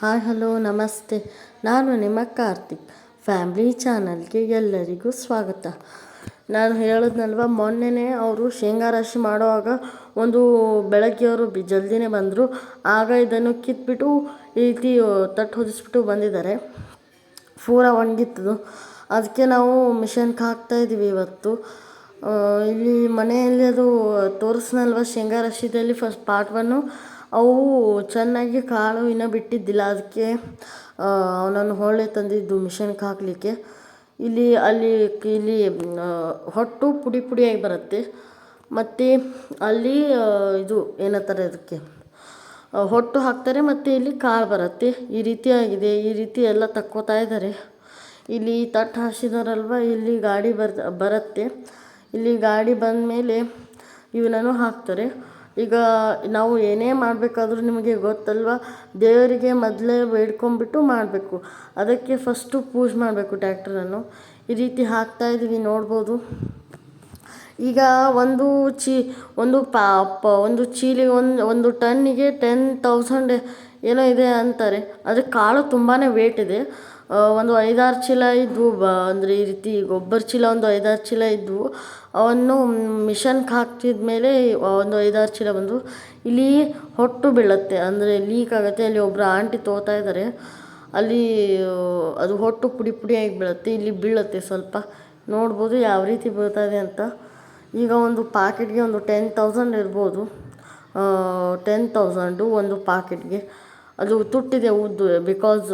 Hi, hello, ನಮಸ್ತೆ. ನಾನು ನಿಮ್ಮ ಕಾರ್ತಿಕ್. ಫ್ಯಾಮ್ಲಿ ಚಾನಲ್ಗೆ ಎಲ್ಲರಿಗೂ ಸ್ವಾಗತ. ನಾನು ಹೇಳಿದ್ನಲ್ವ, ಮೊನ್ನೆನೇ ಅವರು ಶೇಂಗಾ ರಾಶಿ ಮಾಡುವಾಗ ಒಂದು ಬೆಳಗ್ಗೆ ಅವರು ಬಿ ಜಲ್ದಿನೇ ಬಂದರು. ಆಗ ಇದನ್ನು ಕಿತ್ಬಿಟ್ಟು ಈ ರೀತಿ ತಟ್ಟು ಹೊದಿಸ್ಬಿಟ್ಟು ಬಂದಿದ್ದಾರೆ. ಪೂರ ಒಣಗಿತ್ತು ಅದಕ್ಕೆ ನಾವು ಮಿಷನ್ಗೆ ಹಾಕ್ತಾಯಿದ್ದೀವಿ ಇವತ್ತು. ಇಲ್ಲಿ ಮನೆಯಲ್ಲಿ ಅದು ತೋರಿಸ್ನಲ್ವ, ಶೇಂಗಾ ರಾಶಿದಲ್ಲಿ ಫಸ್ಟ್ ಪಾರ್ಟ್ ಒನ್ನು ಅವು ಚೆನ್ನಾಗಿ ಕಾಳು ಇನ್ನು ಬಿಟ್ಟಿದ್ದಿಲ್ಲ, ಅದಕ್ಕೆ ಅವನನ್ನು ಹೊಳೆ ತಂದಿದ್ದು ಮಿಷನ್ಗೆ ಹಾಕಲಿಕ್ಕೆ. ಇಲ್ಲಿ, ಅಲ್ಲಿ, ಇಲ್ಲಿ ಹೊಟ್ಟು ಪುಡಿ ಪುಡಿಯಾಗಿ ಬರುತ್ತೆ. ಮತ್ತು ಅಲ್ಲಿ ಇದು ಏನಂತಾರೆ ಅದಕ್ಕೆ ಹೊಟ್ಟು ಹಾಕ್ತಾರೆ, ಮತ್ತು ಇಲ್ಲಿ ಕಾಳು ಬರುತ್ತೆ. ಈ ರೀತಿ ಆಗಿದೆ, ಈ ರೀತಿ ಎಲ್ಲ ತಕ್ಕೋತಾ ಇದ್ದಾರೆ. ಇಲ್ಲಿ ತಟ್ಟು ಹಾಸಿದಾರಲ್ವ ಇಲ್ಲಿ ಗಾಡಿ ಬರ್, ಬರುತ್ತೆ. ಇಲ್ಲಿ ಗಾಡಿ ಬಂದ ಮೇಲೆ ಇವನನ್ನು ಹಾಕ್ತಾರೆ. ಈಗ ನಾವು ಏನೇ ಮಾಡಬೇಕಾದ್ರೂ ನಿಮಗೆ ಗೊತ್ತಲ್ವ? ದೇವರಿಗೆ ಮೊದಲೇ ಬೇಡ್ಕೊಂಬಿಟ್ಟು ಮಾಡಬೇಕು. ಅದಕ್ಕೆ ಫಸ್ಟು ಪೂಜೆ ಮಾಡಬೇಕು ಟ್ಯಾಕ್ಟ್ರನ್ನು ಈ ರೀತಿ ಹಾಕ್ತಾ ಇದ್ದೀವಿ, ನೋಡ್ಬೋದು. ಈಗ ಒಂದು ಚೀ, ಒಂದು ಪಾ ಒಂದು ಚೀಲಿ ಒಂದು ಒಂದು ಟನ್ನಿಗೆ ಟೆನ್ ತೌಸಂಡ್ ಏನೋ ಇದೆ ಅಂತಾರೆ. ಆದರೆ ಕಾಳು ತುಂಬಾ ವೇಟ್ ಇದೆ. ಒಂದು ಐದಾರು ಚೀಲ ಇದ್ವು ಬ, ಅಂದರೆ ಈ ರೀತಿ ಗೊಬ್ಬರ ಚೀಲ ಒಂದು ಐದಾರು ಚೀಲ ಇದ್ವು. ಅವನ್ನು ಮಿಷನ್ಗೆ ಹಾಕ್ತಿದ ಮೇಲೆ ಒಂದು ಐದಾರು ಚೀಲ ಬಂದು ಇಲ್ಲಿ ಹೊಟ್ಟು ಬೀಳುತ್ತೆ. ಅಂದರೆ ಲೀಕ್ ಆಗುತ್ತೆ. ಅಲ್ಲಿ ಒಬ್ಬರು ಆಂಟಿ ತೋತಾ ಇದ್ದಾರೆ ಅಲ್ಲಿ ಅದು ಹೊಟ್ಟು ಪುಡಿ ಪುಡಿಯಾಗಿ ಬೀಳುತ್ತೆ. ಇಲ್ಲಿ ಬೀಳುತ್ತೆ ಸ್ವಲ್ಪ. ನೋಡ್ಬೋದು ಯಾವ ರೀತಿ ಬೀಳ್ತಾ ಇದೆ ಅಂತ. ಈಗ ಒಂದು ಪಾಕೆಟ್ಗೆ ಒಂದು ಟೆನ್ ತೌಸಂಡ್ ಇರ್ಬೋದು. ಟೆನ್ ತೌಸಂಡು ಒಂದು ಪಾಕೆಟ್ಗೆ. ಅದು ತುಟ್ಟಿದೆ ಉದ್ದು ಬಿಕಾಸ್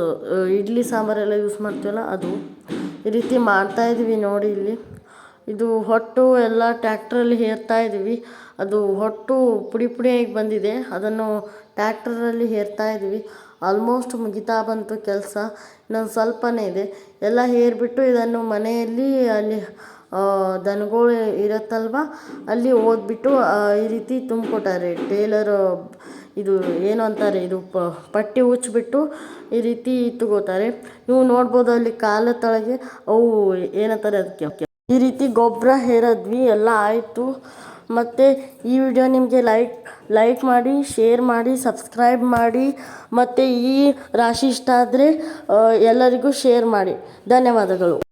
ಇಡ್ಲಿ ಸಾಂಬಾರೆಲ್ಲ ಯೂಸ್ ಮಾಡ್ತೀವಲ್ಲ, ಅದು ಈ ರೀತಿ ಮಾಡ್ತಾಯಿದ್ದೀವಿ ನೋಡಿ ಇಲ್ಲಿ. ಇದು ಹೊಟ್ಟು ಎಲ್ಲ ಟ್ಯಾಕ್ಟ್ರಲ್ಲಿ ಹೇರ್ತಾ ಇದ್ದೀವಿ ಅದು ಹೊಟ್ಟು ಪುಡಿ ಪುಡಿಯಾಗಿ ಬಂದಿದೆ. ಅದನ್ನು ಟ್ಯಾಕ್ಟ್ರಲ್ಲಿ ಹೇರ್ತಾ ಇದ್ದೀವಿ ಆಲ್ಮೋಸ್ಟ್ ಮುಗಿತಾ ಬಂತು ಕೆಲಸ. ಇನ್ನೊಂದು ಸ್ವಲ್ಪನೇ ಇದೆ. ಎಲ್ಲ ಹೇರ್ಬಿಟ್ಟು ಇದನ್ನು ಮನೆಯಲ್ಲಿ ಅಲ್ಲಿ ದನಗಳು ಇರುತ್ತಲ್ವ, ಅಲ್ಲಿ ಓದ್ಬಿಟ್ಟು ಈ ರೀತಿ ತುಂಬಿಕೊಟ್ಟಾರೆ. ಟೇಲರ್ ಇದು ಏನು ಅಂತಾರೆ, ಇದು ಪ, ಪಟ್ಟಿ ಉಚ್ಚಿಬಿಟ್ಟು ಈ ರೀತಿ ತಗೋತಾರೆ ನೀವು ನೋಡ್ಬೋದು ಅಲ್ಲಿ ಕಾಲ ತಳಗೆ ಅವು ಏನಂತಾರೆ ಅದಕ್ಕೆ ಈ ರೀತಿ ಗೊಬ್ಬರ ಹೇರದ್ವಿ, ಎಲ್ಲ ಆಯಿತು. ಮತ್ತು ಈ ವಿಡಿಯೋ ನಿಮಗೆ ಲೈಕ್ ಲೈಕ್ ಮಾಡಿ, ಶೇರ್ ಮಾಡಿ, ಸಬ್ಸ್ಕ್ರೈಬ್ ಮಾಡಿ. ಮತ್ತು ಈ ರಾಶಿ ಇಷ್ಟ ಆದರೆ ಎಲ್ಲರಿಗೂ ಶೇರ್ ಮಾಡಿ. ಧನ್ಯವಾದಗಳು.